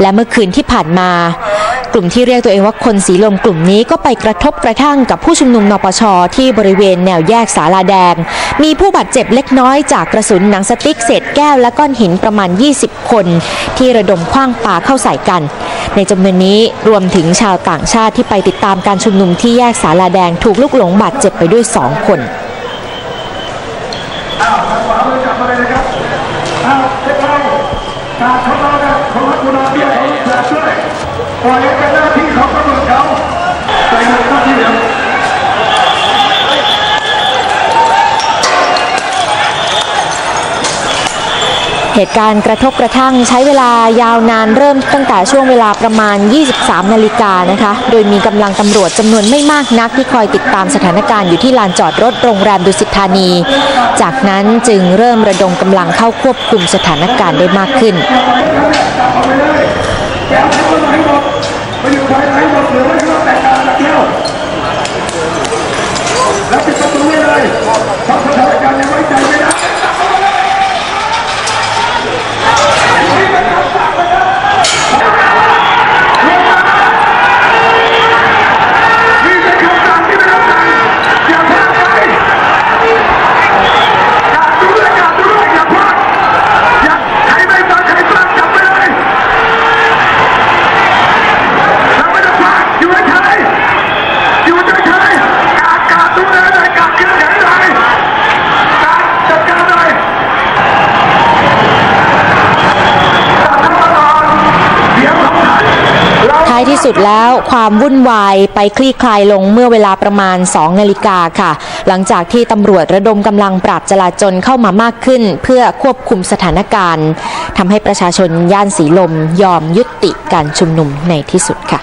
และเมื่อคืนที่ผ่านมา กลุ่มที่เรียกตัวเองว่าคนสีลมกลุ่มนี้ก็ไปกระทบกระทั่งกับผู้ชุมนุมนปชที่บริเวณแนวแยกสาลาแดง มีผู้บาดเจ็บเล็กน้อยจากกระสุนหนังสติ๊กเศษแก้วและก้อนหินประมาณ 20 คน ที่ระดมคว้างปาเข้าใส่กัน ในจำนวนนี้รวมถึงชาวต่างชาติที่ไปติดตามการชุมนุมที่แยกสาลาแดงถูกลูกหลงบาดเจ็บไปด้วย 2 คนการเขาเราเนี่ยเขารักคุณอาเบียเขาแสบด้วยปล่อยให้เป็นหน้าที่ของตำรวจเขาใจหมดหน้าที่เหลือเหตุการณ์กระทบกระทั่งใช้เวลายาวนานเริ่มตั้งแต่ช่วงเวลาประมาณ 23 นาฬิกานะคะ โดยมีกำลังตำรวจจำนวนไม่มากนักที่คอยติดตามสถานการณ์อยู่ที่ลานจอดรถโรงแรมดุสิตธานี จากนั้นจึงเริ่มระดมกำลังเข้าควบคุมสถานการณ์ได้มากขึ้น แกเอาทั้งหมดให้หมดไปอยู่ภายในหมดเหลือไว้ที่แต่งงานแบบเดียวแล้วปิดประตูไว้เลยทำสถานการณ์ยังายที่สุดแล้วความวุ่นวายไปคลี่คลายลงเมื่อเวลาประมาณ 2 นาฬิกาค่ะ หลังจากที่ตำรวจระดมกำลังปราบจลาจลเข้ามามากขึ้น เพื่อควบคุมสถานการณ์ทำให้ประชาชนย่านสีลมยอมยุติการชุมนุมในที่สุดค่ะ